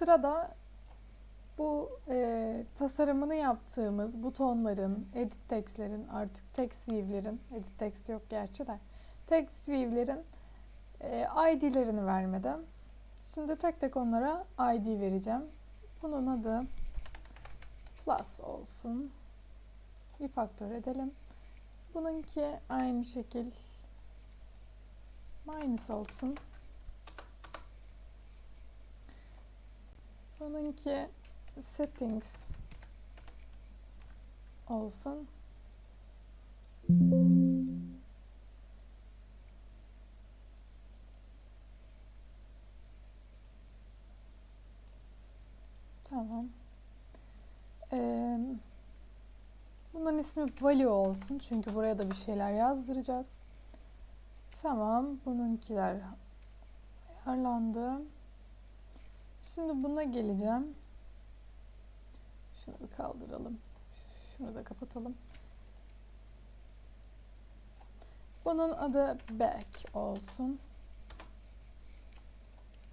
Sırada bu e, tasarımını yaptığımız butonların, edit text'lerin, artık text view'lerin, edit text yok gerçi de, text view'lerin e, ID'lerini vermede. Şimdi tek tek onlara ID vereceğim. Bunun adı plus olsun. Refaktör edelim. Bununki aynı şekil minus olsun. Bununki settings olsun. Tamam. Ee, bunun ismi value olsun. Çünkü buraya da bir şeyler yazdıracağız. Tamam. Bununkiler ayarlandı. Şimdi buna geleceğim. Şunu bir kaldıralım. Şunu da kapatalım. Bunun adı back olsun.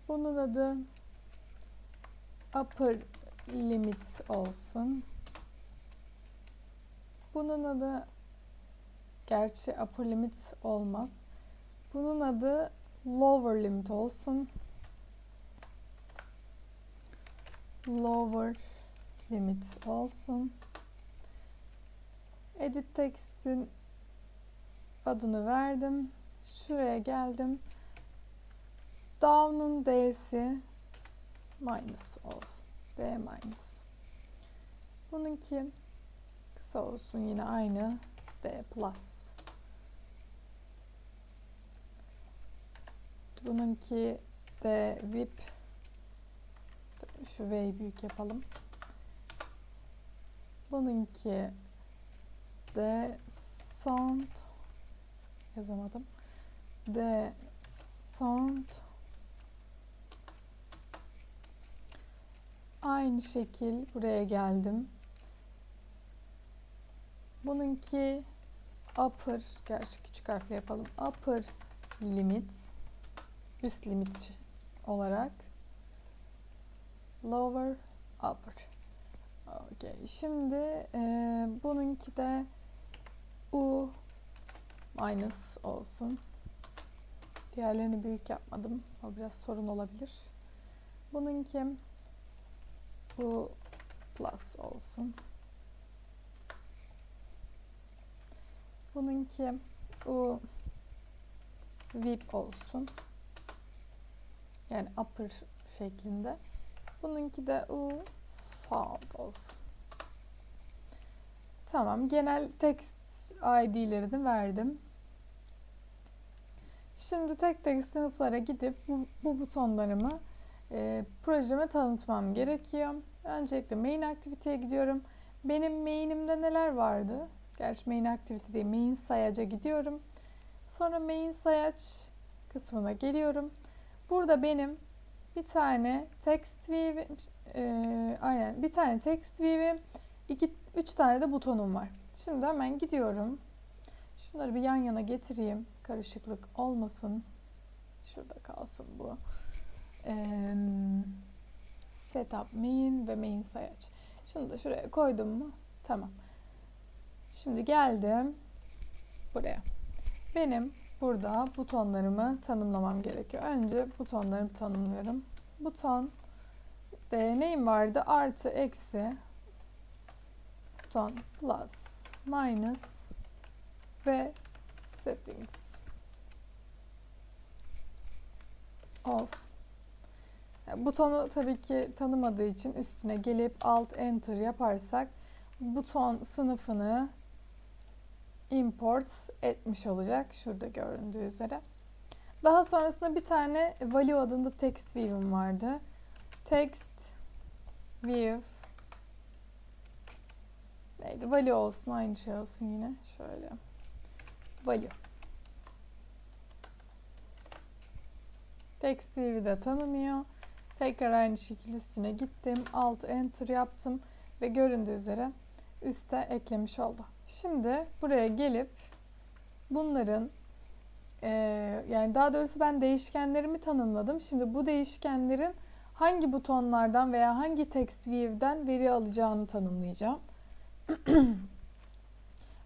Bunun adı upper limit olsun. Bunun adı gerçi upper limit olmaz. Bunun adı lower limit olsun. Lower limit olsun. Edit text'in adını verdim. Şuraya geldim. Down'un D'si minus olsun. D minus. Bununki kısa olsun yine aynı. D plus. Bununki de VIP. Şu V'yi büyük yapalım. Bununki de sound yazamadım. De sound Aynı şekil buraya geldim. Bununki upper, gerçi küçük harfle yapalım. Upper limit, üst limit olarak lower, upper. Okay. Şimdi e, bununki de u minus olsun. Diğerlerini büyük yapmadım. O biraz sorun olabilir. Bununki bu plus olsun. Bununki u VIP olsun. Yani upper şeklinde. Bununki de u sound olsun. Tamam. Genel text ID'lerini verdim. Şimdi tek tek sınıflara gidip bu, bu butonlarımı e, projeme tanıtmam gerekiyor. Öncelikle main aktiviteye gidiyorum. Benim main'imde neler vardı? Gerçi main activity değil, main sayaca gidiyorum. Sonra main sayaç kısmına geliyorum. Burada benim bir tane text view, e, aynen bir tane text view'im, iki, üç tane de butonum var. Şimdi hemen gidiyorum. Şunları bir yan yana getireyim. Karışıklık olmasın. Şurada kalsın bu. Ee, setup main ve main sayaç. Şunu da şuraya koydum mu? Tamam. Şimdi geldim buraya. Benim burada butonlarımı tanımlamam gerekiyor. Önce butonlarımı tanımlıyorum. Buton de neyim vardı? Artı, eksi, buton, plus, minus ve settings olsun. Butonu tabii ki tanımadığı için üstüne gelip alt enter yaparsak buton sınıfını import etmiş olacak. Şurada göründüğü üzere. Daha sonrasında bir tane value adında text view'um vardı. Text view neydi? Value olsun. Aynı şey olsun yine. Şöyle. Value. Text view'i de tanımıyor. Tekrar aynı şekilde üstüne gittim. Alt enter yaptım. Ve göründüğü üzere üste eklemiş oldu. Şimdi buraya gelip bunların e, yani daha doğrusu ben değişkenlerimi tanımladım. Şimdi bu değişkenlerin hangi butonlardan veya hangi text view'den veri alacağını tanımlayacağım.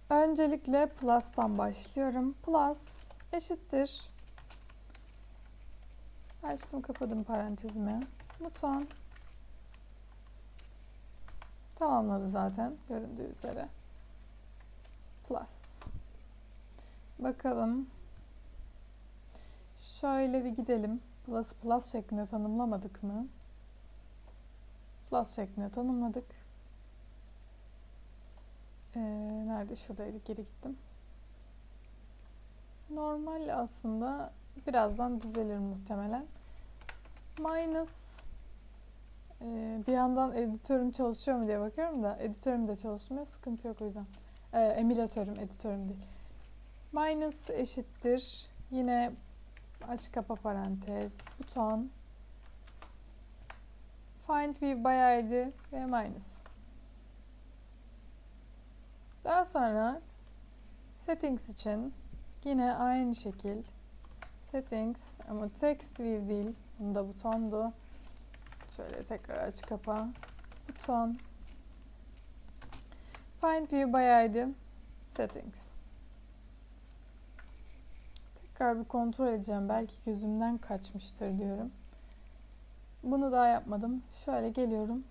Öncelikle plus'tan başlıyorum. Plus eşittir. Açtım kapadım parantezimi. Buton. Tamamladı zaten göründüğü üzere. Plus. Bakalım. Şöyle bir gidelim. Plus plus şeklinde tanımlamadık mı? Plus şeklinde tanımladık. Ee, nerede? Şuradaydı. Geri gittim. Normal aslında birazdan düzelir muhtemelen. Minus ee, bir yandan editörüm çalışıyor mu diye bakıyorum da editörüm de çalışmıyor. Sıkıntı yok o yüzden. Ee, emülatörüm, editörüm değil. Minus eşittir. Yine aç kapa parantez, buton, find by id ve minus. Daha sonra settings için yine aynı şekil settings ama text view değil. Bunda butondu. Şöyle tekrar aç kapa. Buton. Find view id settings. Tekrar bir kontrol edeceğim. Belki gözümden kaçmıştır diyorum. Bunu daha yapmadım. Şöyle geliyorum.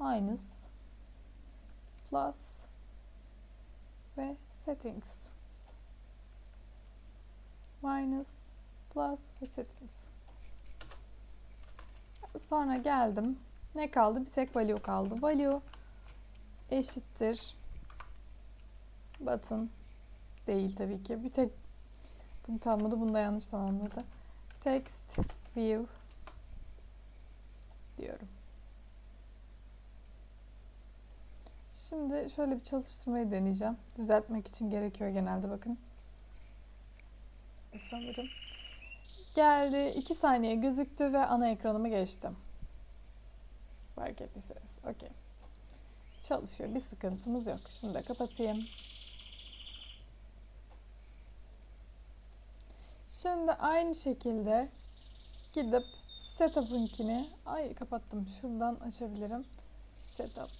Minus plus ve settings. Minus plus ve settings. Sonra geldim. Ne kaldı? Bir tek value kaldı. Value eşittir button değil tabii ki. Bir tek bunu tamamladı. Bunu da yanlış tamamladı. Text view diyorum. Şimdi şöyle bir çalıştırmayı deneyeceğim. Düzeltmek için gerekiyor genelde bakın. Sanırım. Geldi. 2 saniye gözüktü ve ana ekranımı geçtim. Fark ettiyseniz. Okey. Çalışıyor. Bir sıkıntımız yok. Şunu da kapatayım. Şimdi aynı şekilde gidip setup'ınkini ay kapattım. Şuradan açabilirim. Setup.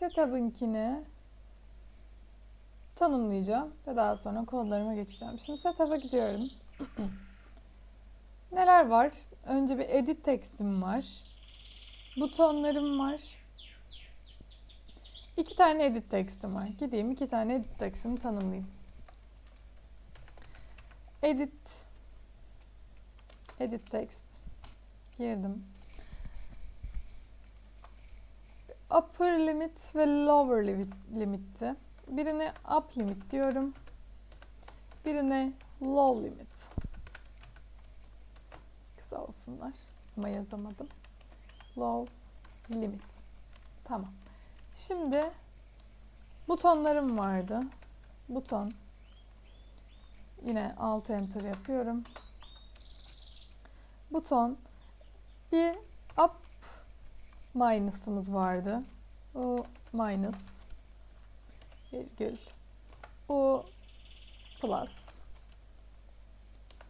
Setup'ınkini tanımlayacağım ve daha sonra kodlarıma geçeceğim. Şimdi setup'a gidiyorum. Neler var? Önce bir edit text'im var. Butonlarım var. İki tane edit text'im var. Gideyim iki tane edit text'imi tanımlayayım. Edit Edit text girdim. Upper limit ve lower limit limitti. Birine up limit diyorum. Birine low limit. Kısa olsunlar ama yazamadım. Low limit. Tamam. Şimdi butonlarım vardı. Buton. Yine alt enter yapıyorum. Buton. Bir up minus'ımız vardı. O minus virgül U plus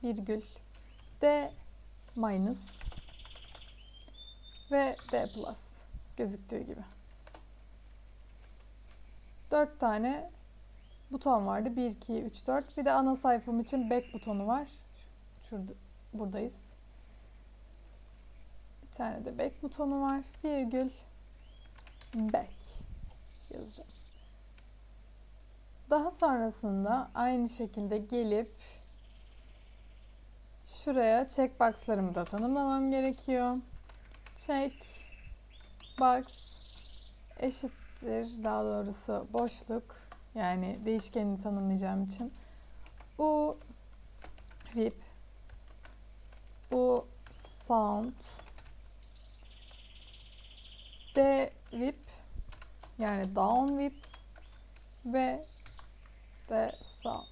virgül D minus ve D plus gözüktüğü gibi. Dört tane buton vardı. 1, 2, 3, 4. Bir de ana sayfam için back butonu var. Şurada, buradayız. Bir tane de back butonu var. Virgül back yazacağım. Daha sonrasında aynı şekilde gelip şuraya checkbox'larımı da tanımlamam gerekiyor. Check box eşittir daha doğrusu boşluk yani değişkenini tanımlayacağım için u whip u sound d whip yani down whip ve de sound.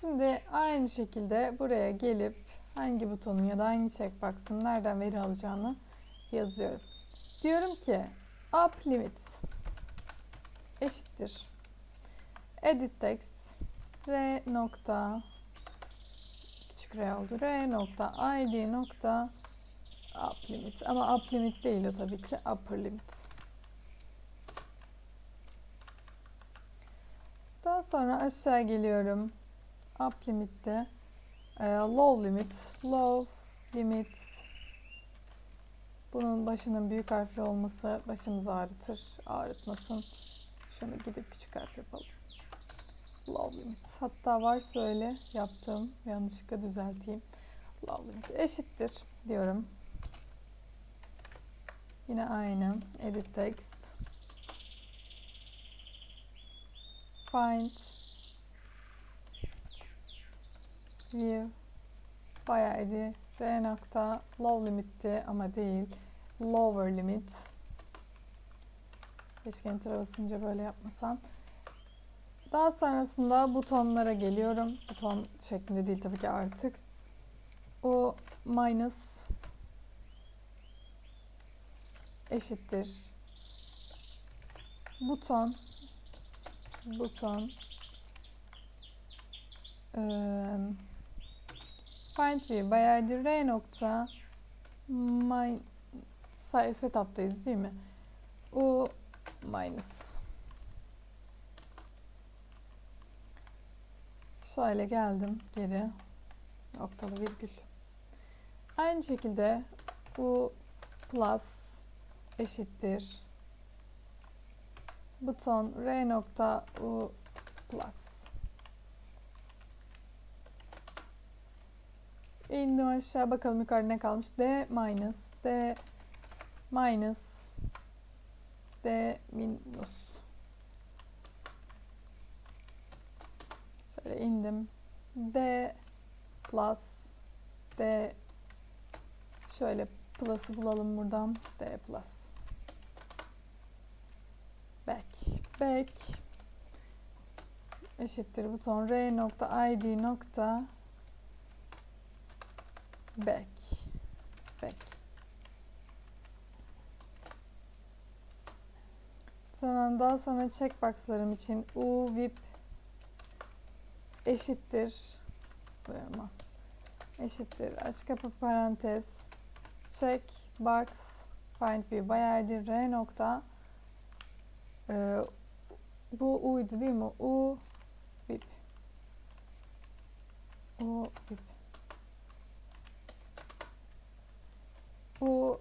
Şimdi aynı şekilde buraya gelip hangi butonun ya da hangi checkbox'ın nereden veri alacağını yazıyorum. Diyorum ki up limits eşittir edit text r nokta küçük r oldu. r nokta id nokta up limit. Ama up limit değil o tabii ki. Upper limit. Daha sonra aşağı geliyorum. Up limitte e, low limit, low limit. Bunun başının büyük harfli olması başımızı ağrıtır. Ağrıtmasın. Şunu gidip küçük harf yapalım. Low limit. Hatta varsa öyle yaptığım yanlışlıkla düzelteyim. Low limit eşittir diyorum. Yine aynı. Edit text. Find. View. Bayağı idi. R nokta low limitti ama değil. Lower limit. Keşke enter'a basınca böyle yapmasan. Daha sonrasında butonlara geliyorum. Buton şeklinde değil tabii ki artık. O minus eşittir. Buton buton eee find view id r nokta my setup'tayız değil mi? U minus Şöyle geldim geri. Noktalı virgül. Aynı şekilde bu plus eşittir. Buton r nokta u plus. İndim aşağı bakalım yukarıda ne kalmış. D minus. D minus. D minus. Şöyle indim. D plus D şöyle plus'ı bulalım buradan. D plus. Back. Back eşittir buton R nokta ID nokta back. Back. Tamam daha sonra checkbox'larım için U VIP eşittir Duyamam. eşittir aç kapı parantez check box find by id r nokta Ee, bu u'ydu değil mi? u bip. U bip. U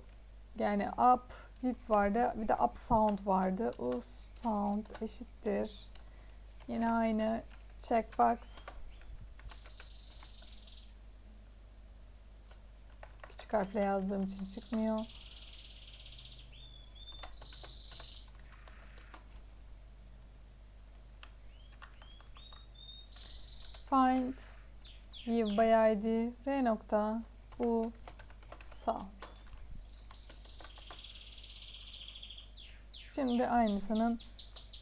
yani up bip vardı. Bir de up sound vardı. U sound eşittir. Yine aynı. Checkbox küçük harfle yazdığım için çıkmıyor. Find view by id r nokta u sound. Şimdi aynısının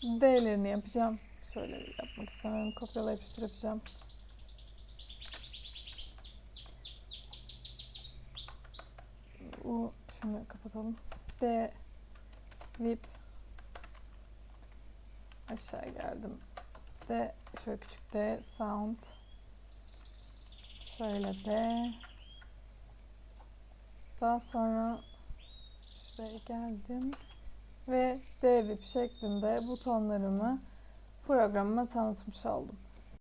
D'lerini yapacağım. Şöyle yapmak istemiyorum. Kopyala yapıştır yapacağım. U şimdi kapatalım. D VIP aşağı geldim. D şöyle küçük D sound. Şöyle D daha sonra şuraya geldim. Ve D VIP şeklinde butonlarımı programıma tanıtmış oldum.